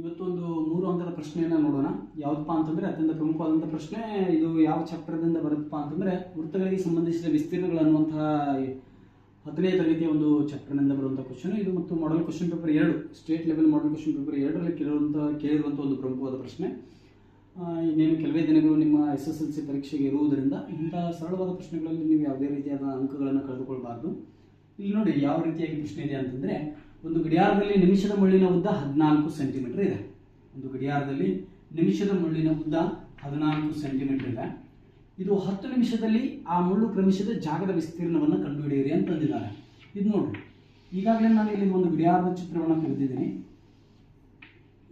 ಇವತ್ತೊಂದು ಮೂರು ಅಂಕದ ಪ್ರಶ್ನೆಯನ್ನು ನೋಡೋಣ. ಯಾವುದಪ್ಪ ಅಂತಂದ್ರೆ ಅತ್ಯಂತ ಪ್ರಮುಖವಾದಂಥ ಪ್ರಶ್ನೆ, ಇದು ಯಾವ ಚಾಪ್ಟರ್ದಿಂದ ಬರುತ್ತಪ್ಪ ಅಂತಂದ್ರೆ ವೃತ್ತಗಳಿಗೆ ಸಂಬಂಧಿಸಿದ ವಿಸ್ತೀರ್ಣಗಳು ಅನ್ನುವಂತಹ ಹತ್ತನೇ ತರಗತಿಯ ಒಂದು ಚಾಪ್ಟರ್ನಿಂದ ಬರುವಂಥ ಕ್ವಶನ್ ಇದು ಮತ್ತು ಮಾಡಲ್ ಕ್ವಶನ್ ಪೇಪರ್ ಎರಡು state level model question paper ಎರಡರಲ್ಲಿ ಕೇಳುವಂಥ ಕೇಳಿರುವಂಥ ಒಂದು ಪ್ರಮುಖವಾದ ಪ್ರಶ್ನೆ. ಇನ್ನೇನು ಕೆಲವೇ ದಿನಗಳು ನಿಮ್ಮ ಎಸ್ ಎಸ್ ಎಲ್ ಸಿ ಪರೀಕ್ಷೆಗೆ ಇರುವುದರಿಂದ ಇಂತಹ ಸರಳವಾದ ಪ್ರಶ್ನೆಗಳಲ್ಲಿ ನೀವು ಯಾವುದೇ ರೀತಿಯಾದ ಅಂಕಗಳನ್ನು ಕಳೆದುಕೊಳ್ಬಾರ್ದು. ಇಲ್ಲಿ ನೋಡಿ, ಯಾವ ರೀತಿಯಾಗಿ ಪ್ರಶ್ನೆ ಇದೆ ಅಂತಂದ್ರೆ ಒಂದು ಗಡಿಯಾರದಲ್ಲಿ ನಿಮಿಷದ ಮುಳ್ಳಿನ ಉದ್ದ ಹದಿನಾಲ್ಕು ಸೆಂಟಿಮೀಟರ್ ಇದೆ. ಒಂದು ಗಡಿಯಾರದಲ್ಲಿ ನಿಮಿಷದ ಮುಳ್ಳಿನ ಉದ್ದ ಹದಿನಾಲ್ಕು ಸೆಂಟಿಮೀಟರ್ ಇದೆ. ಇದು ಹತ್ತು ನಿಮಿಷದಲ್ಲಿ ಆ ಮುಳ್ಳು ಕ್ರಮಿಸಿದ ಜಾಗದ ವಿಸ್ತೀರ್ಣವನ್ನು ಕಂಡುಹಿಡಿಯಿರಿ ಅಂತ ತಂದಿದ್ದಾರೆ. ಇದು ನೋಡಿ ಈಗಾಗಲೇ ನಾನು ಇಲ್ಲಿ ಒಂದು ಗಡಿಯಾರದ ಚಿತ್ರವನ್ನು ತೆಗೆದಿದ್ದೀನಿ.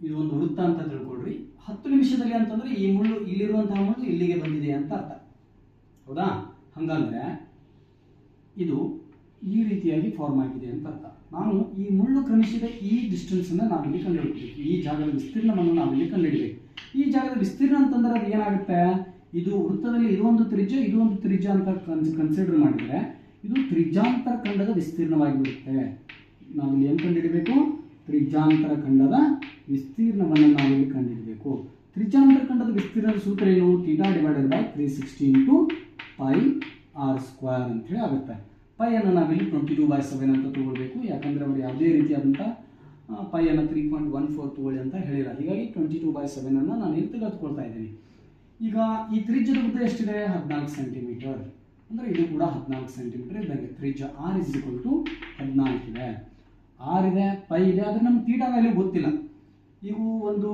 ಇದು ಒಂದು ವೃತ್ತ ಅಂತ ತಿಳ್ಕೊಳ್ರಿ. ಹತ್ತು ನಿಮಿಷದಲ್ಲಿ ಅಂತಂದ್ರೆ ಈ ಮುಳ್ಳು ಇಲ್ಲಿರುವಂತಹ ಮುಳ್ಳು ಇಲ್ಲಿಗೆ ಬಂದಿದೆ ಅಂತ ಅರ್ಥ. ಹೌದಾ? ಹಂಗಂದ್ರೆ ಇದು ಈ ರೀತಿಯಾಗಿ ಫಾರ್ಮ್ ಆಗಿದೆ ಅಂತ ಅರ್ಥ. ನಾನು ಈ ಮುಳ್ಳು ಕ್ರಮಿಸಿದ ಈ ಡಿಸ್ಟೆನ್ಸ್ ಅನ್ನ ನಾವಿಲ್ಲಿ ಕಂಡುಹಿಡಬೇಕು. ಈ ಜಾಗದ ವಿಸ್ತೀರ್ಣವನ್ನು ನಾವಿಲ್ಲಿ ಕಂಡುಹಿಡಬೇಕು. ಈ ಜಾಗದ ವಿಸ್ತೀರ್ಣ ಅಂತಂದ್ರೆ ಅದು ಏನಾಗುತ್ತೆ? ಇದು ವೃತ್ತದಲ್ಲಿ ಇದು ಒಂದು ತ್ರಿಜ್ಯ ಒಂದು ತ್ರಿಜ್ಯ ಅಂತ ಕನ್ಸಿಡರ್ ಮಾಡಿದ್ರೆ ಇದು ತ್ರಿಜ್ಯಾಂತರ ಖಂಡದ ವಿಸ್ತೀರ್ಣವಾಗಿರುತ್ತೆ. ನಾವಿಲ್ಲಿ ಏನು ಕಂಡುಹಿಡಬೇಕು? ತ್ರಿಜ್ಯಾಂತರ ಖಂಡದ ವಿಸ್ತೀರ್ಣವನ್ನು ನಾವಿಲ್ಲಿ ಕಂಡುಹಿಡಬೇಕು. ತ್ರಿಜ್ಯಾಂತರ ಖಂಡದ ವಿಸ್ತೀರ್ಣದ ಸೂತ್ರ ಏನು? Theta divided by three sixty into pi r square ಅಂತೇಳಿ ಆಗುತ್ತೆ. ಪೈಯನ್ನು ನಾವಿಲ್ಲಿ ಟ್ವೆಂಟಿ ಟು ಬೈ ಸೆವೆನ್ ಅಂತ ತಗೊಳ್ಬೇಕು. ಯಾಕಂದರೆ ಅವರು ಯಾವುದೇ ರೀತಿಯಾದಂಥ ಪೈಯನ್ನು ತ್ರೀ ಪಾಯಿಂಟ್ ಒನ್ ಫೋರ್ ತಗೊಳ್ಳಿ ಅಂತ ಹೇಳಿಲ್ಲ. ಹೀಗಾಗಿ ಟ್ವೆಂಟಿ ಟು ಬೈ ಸೆವೆನನ್ನು ನಾನು ಇಲ್ಲಿ ತೆಗೆದುಕೊಳ್ತಾ ಇದ್ದೀನಿ. ಈಗ ಈ ತ್ರಿಜ್ಯದ ಉದ್ದ ಎಷ್ಟಿದೆ? ಹದಿನಾಲ್ಕು ಸೆಂಟಿಮೀಟರ್ ಅಂದರೆ ಇದು ಕೂಡ ಹದಿನಾಲ್ಕು ಸೆಂಟಿಮೀಟರ್ ಇದ್ದಂಗೆ. ತ್ರಿಜ್ಯ ಆರ್ ಇಸ್ ಈಕ್ವಲ್ ಟು ಹದಿನಾಲ್ಕು ಇದೆ. ಆರ್ ಇದೆ, ಪೈ ಇದೆ. ಆದರೆ ನಮ್ಗೆ ತೀಟಾ ವ್ಯಾಲ್ಯೂ ಗೊತ್ತಿಲ್ಲ. ಇವು ಒಂದು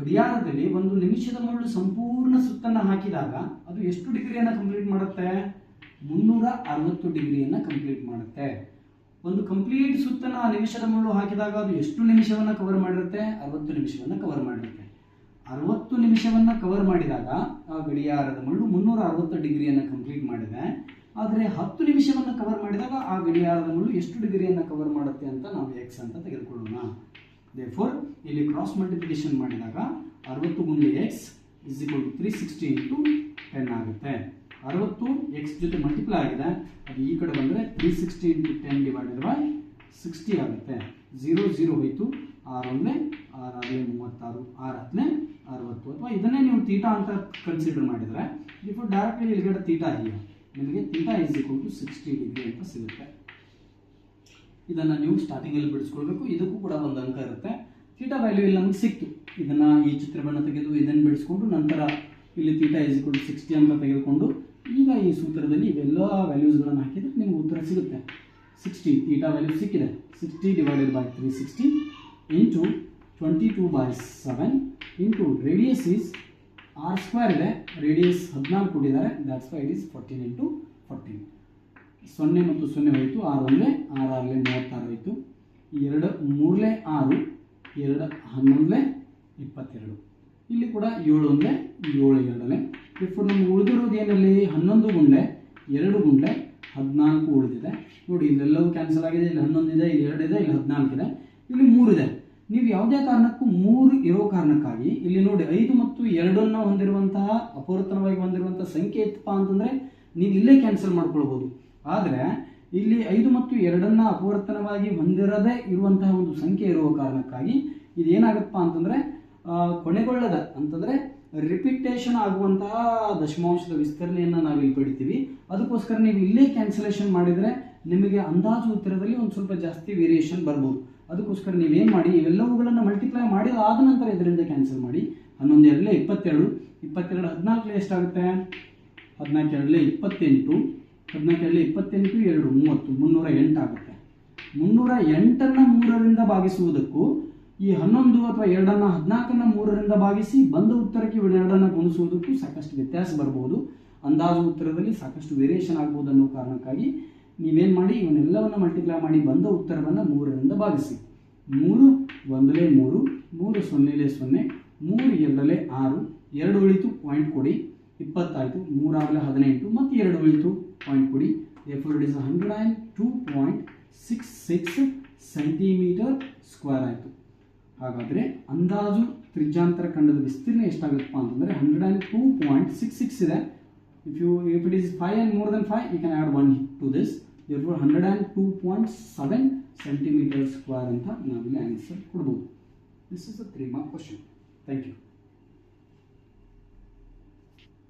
ಗಡಿಯಾರದಲ್ಲಿ ಒಂದು ನಿಮಿಷದ ಮರಳು ಸಂಪೂರ್ಣ ಸುತ್ತನ್ನು ಹಾಕಿದಾಗ ಅದು ಎಷ್ಟು ಡಿಗ್ರಿಯನ್ನು ಕಂಪ್ಲೀಟ್ ಮಾಡುತ್ತೆ? ಮುನ್ನೂರ ಅರವತ್ತು ಡಿಗ್ರಿಯನ್ನು ಕಂಪ್ಲೀಟ್ ಮಾಡುತ್ತೆ. ಒಂದು ಕಂಪ್ಲೀಟ್ ಸುತ್ತನ ಆ ನಿಮಿಷದ ಮುಳ್ಳು ಹಾಕಿದಾಗ ಅದು ಎಷ್ಟು ನಿಮಿಷವನ್ನು ಕವರ್ ಮಾಡಿರುತ್ತೆ? ಅರವತ್ತು ನಿಮಿಷವನ್ನು ಕವರ್ ಮಾಡಿರುತ್ತೆ. ಅರವತ್ತು ನಿಮಿಷವನ್ನು ಕವರ್ ಮಾಡಿದಾಗ ಆ ಗಡಿಯಾರದ ಮುಳ್ಳು ಮುನ್ನೂರ ಅರವತ್ತು ಡಿಗ್ರಿಯನ್ನು ಕಂಪ್ಲೀಟ್ ಮಾಡಿದೆ. ಆದರೆ ಹತ್ತು ನಿಮಿಷವನ್ನು ಕವರ್ ಮಾಡಿದಾಗ ಆ ಗಡಿಯಾರದ ಮುಳ್ಳು ಎಷ್ಟು ಡಿಗ್ರಿಯನ್ನು ಕವರ್ ಮಾಡುತ್ತೆ ಅಂತ ನಾವು ಎಕ್ಸ್ ಅಂತ ತೆಗೆದುಕೊಳ್ಳೋಣ. ಫೋರ್ ಇಲ್ಲಿ ಕ್ರಾಸ್ ಮಲ್ಟಿಪ್ಲಿಕೇಶನ್ ಮಾಡಿದಾಗ ಅರವತ್ತು ಮುಂದೆ x is equal to three sixty into ten ಆಗುತ್ತೆ. ಅರವತ್ತು ಎಕ್ಸ್ ಜೊತೆ ಮಲ್ಟಿಪ್ಲೈ ಆಗಿದೆ, ಅದು ಈ ಕಡೆ ಬಂದರೆ three sixty into ten divided by sixty ಆಗುತ್ತೆ. ಝೀರೋ ಝೀರೋ ಹೋಯಿತು. ಆರು ಒಂದೇ ಆಗಲೇ ಮೂವತ್ತಾರು, ಆರು ಹತ್ತನೇ ಅರವತ್ತು. ಅಥವಾ ಇದನ್ನೇ ನೀವು ತೀಟಾ ಅಂತ ಕನ್ಸಿಡರ್ ಮಾಡಿದರೆ ಇಫು ಡೈರೆಕ್ಟ್ಲಿ ಇಲ್ಲಿಗಡೆ ತೀಟಾ ಇದೆಯಾ? ನಿಮಗೆ theta is equal to sixty degree ಅಂತ ಸಿಗುತ್ತೆ. ಇದನ್ನು ನೀವು ಸ್ಟಾರ್ಟಿಂಗಲ್ಲಿ ಬಿಡಿಸ್ಕೊಳ್ಬೇಕು. ಇದಕ್ಕೂ ಕೂಡ ಒಂದು ಅಂಕ ಇರುತ್ತೆ. ತೀಟಾ ವ್ಯಾಲ್ಯೂ ಇಲ್ಲಿ ನಮಗೆ ಸಿಕ್ತು. ಇದನ್ನು ಈ ಚಿತ್ರವನ್ನು ತೆಗೆದು ಇದನ್ನು ಬಿಡಿಸ್ಕೊಂಡು ನಂತರ ಇಲ್ಲಿ theta is equal to sixty ಅಂತ ತೆಗೆದುಕೊಂಡು ಈಗ ಈ ಸೂತ್ರದಲ್ಲಿ ಇವೆಲ್ಲ ವ್ಯಾಲ್ಯೂಸ್ಗಳನ್ನು ಹಾಕಿದರೆ ನಿಮ್ಗೆ ಉತ್ತರ ಸಿಗುತ್ತೆ. ಸಿಕ್ಸ್ಟಿ ಥೀಟಾ ವ್ಯಾಲ್ಯೂ ಸಿಕ್ಕಿದೆ. Sixty divided by three sixty into twenty two by seven into radius is r square ಇದೆ. ರೇಡಿಯಸ್ ಹದಿನಾಲ್ಕು ಕೊಟ್ಟಿದ್ದಾರೆ. That's why it is fourteen into fourteen ಸೊನ್ನೆ ಮತ್ತು ಸೊನ್ನೆ ಹೋಯಿತು. ಆರು ಒಂದಲೇ ಆರು ಆರಲೇ ಮೂವತ್ತಾರು ಹೋಯಿತು. ಎರಡು ಮೂರಲೇ ಆರು, ಎರಡು ಹನ್ನೊಂದಲೇ ಇಪ್ಪತ್ತೆರಡು. ಇಲ್ಲಿ ಕೂಡ ಏಳು ಒಂದಲೇ ಏಳು ಎರಡಲೇ ಇಫ್ ನಮ್ಗೆ ಉಳಿದಿರೋದು ಏನಲ್ಲಿ? ಹನ್ನೊಂದು ಗುಂಡ್ಲೆ ಎರಡು ಗುಂಡ್ಲೆ ಹದಿನಾಲ್ಕು ಉಳಿದಿದೆ. ನೋಡಿ, ಇಲ್ಲೆಲ್ಲವೂ ಕ್ಯಾನ್ಸಲ್ ಆಗಿದೆ, ಇಲ್ಲಿ ಹನ್ನೊಂದು ಇದೆ, ಇಲ್ಲಿ ಎರಡು ಇದೆ, ಇಲ್ಲಿ ಹದಿನಾಲ್ಕು ಇದೆ, ಇಲ್ಲಿ ಮೂರು ಇದೆ. ನೀವು ಯಾವುದೇ ಕಾರಣಕ್ಕೂ ಮೂರು ಇರೋ ಕಾರಣಕ್ಕಾಗಿ ಇಲ್ಲಿ ನೋಡಿ, ಐದು ಮತ್ತು ಎರಡನ್ನು ಹೊಂದಿರುವಂತಹ ಅಪೂರ್ತನವಾಗಿ ಹೊಂದಿರುವಂತಹ ಸಂಖ್ಯೆ ಇತ್ತಪ್ಪ ಅಂತಂದರೆ ನೀವು ಇಲ್ಲೇ ಕ್ಯಾನ್ಸಲ್ ಮಾಡ್ಕೊಳ್ಬೋದು. ಆದರೆ, ಇಲ್ಲಿ ಐದು ಮತ್ತು ಎರಡನ್ನು ಅಪವರ್ತನವಾಗಿ ಹೊಂದಿರದೇ ಇರುವಂತಹ ಒಂದು ಸಂಖ್ಯೆ ಇರುವ ಕಾರಣಕ್ಕಾಗಿ ಇದೇನಾಗತ್ತಪ್ಪ ಅಂತಂದರೆ ಕೊನೆಗೊಳ್ಳದ ಅಂತಂದರೆ ರಿಪಿಟೇಷನ್ ಆಗುವಂತಹ ದಶಮಾಂಶದ ವಿಸ್ತರಣೆಯನ್ನು ಇಲ್ಲಿ ಪಡಿತೀವಿ. ಅದಕ್ಕೋಸ್ಕರ ನೀವು ಇಲ್ಲೇ ಕ್ಯಾನ್ಸಲೇಷನ್ ಮಾಡಿದರೆ ನಿಮಗೆ ಅಂದಾಜು ಉತ್ತರದಲ್ಲಿ ಒಂದು ಸ್ವಲ್ಪ ಜಾಸ್ತಿ ವೇರಿಯೇಷನ್ ಬರ್ಬೋದು. ಅದಕ್ಕೋಸ್ಕರ ನೀವೇನು ಮಾಡಿ, ಇವೆಲ್ಲವುಗಳನ್ನು ಮಲ್ಟಿಪ್ಲೈ ಮಾಡಿ ಆದ ನಂತರ ಇದರಿಂದ ಕ್ಯಾನ್ಸಲ್ ಮಾಡಿ. ಹನ್ನೊಂದು ಎರಡಲೇ ಇಪ್ಪತ್ತೆರಡು ಇಪ್ಪತ್ತೆರಡು ಹದಿನಾಲ್ಕಲೇ ಎಷ್ಟಾಗುತ್ತೆ? ಹದಿನಾಲ್ಕು ಎರಡಲೇ ಇಪ್ಪತ್ತೆಂಟು, ಹದಿನಾಲ್ಕು ಎರಡಲೇ ಇಪ್ಪತ್ತೆಂಟು, ಎರಡು, ಮೂವತ್ತು, ಮುನ್ನೂರ ಎಂಟು ಆಗುತ್ತೆ. ಮುನ್ನೂರ ಎಂಟನ್ನು ಮೂರರಿಂದ ಭಾಗಿಸುವುದಕ್ಕೂ ಈ ಹನ್ನೊಂದು ಅಥವಾ ಎರಡನ್ನ ಹದಿನಾಲ್ಕನ್ನ ಮೂರರಿಂದ ಭಾಗಿಸಿ ಬಂದ ಉತ್ತರಕ್ಕೆ ಎರಡನ್ನ ಗುಣಿಸುವುದಕ್ಕೂ ಸಾಕಷ್ಟು ವ್ಯತ್ಯಾಸ ಬರಬಹುದು ಅಂದಾಜು ಉತ್ತರದಲ್ಲಿ ಸಾಕಷ್ಟು ವೇರಿಯೇಷನ್ ಆಗ್ಬೋದು ಅನ್ನೋ ಕಾರಣಕ್ಕಾಗಿ ನೀವೇನು ಮಾಡಿ, ಇವನ್ನೆಲ್ಲವನ್ನು ಮಲ್ಟಿಪ್ಲೈ ಮಾಡಿ ಬಂದ ಉತ್ತರವನ್ನು ಮೂರರಿಂದ ಭಾಗಿಸಿ. ಮೂರು, ಒಂದಲೇ ಮೂರು ಮೂರು ಸೊನ್ನೆಲೆ ಸೊನ್ನೆ, ಮೂರು ಎರಡಲೇ ಆರು, ಎರಡು ಉಳಿತು ಪಾಯಿಂಟ್ ಕೊಡಿ. ಇಪ್ಪತ್ತಾಯಿತು ಮೂರಾಗಲೇ ಹದಿನೆಂಟು, ಮತ್ತು ಎರಡು ಉಳಿತು ಪಾಯಿಂಟ್ ಕೊಡಿ. ಎಫರ್ it is hundred and two point six six centimetre square ಆಯಿತು. ಹಾಗಾದರೆ ಅಂದಾಜು ತ್ರಿಜ್ಯಾಂತರ ಖಂಡದ ವಿಸ್ತೀರ್ಣ ಎಷ್ಟಾಗುತ್ತಪ್ಪ ಅಂತಂದರೆ hundred and two point six six ಇದೆ. If you if it is five and more then five you can add one to this therefore hundred and two point seven centimetre square ಅಂತ ನಾವಿಲ್ಲಿ ಆನ್ಸರ್ ಕೊಡ್ಬೋದು. This is a three mark question thank you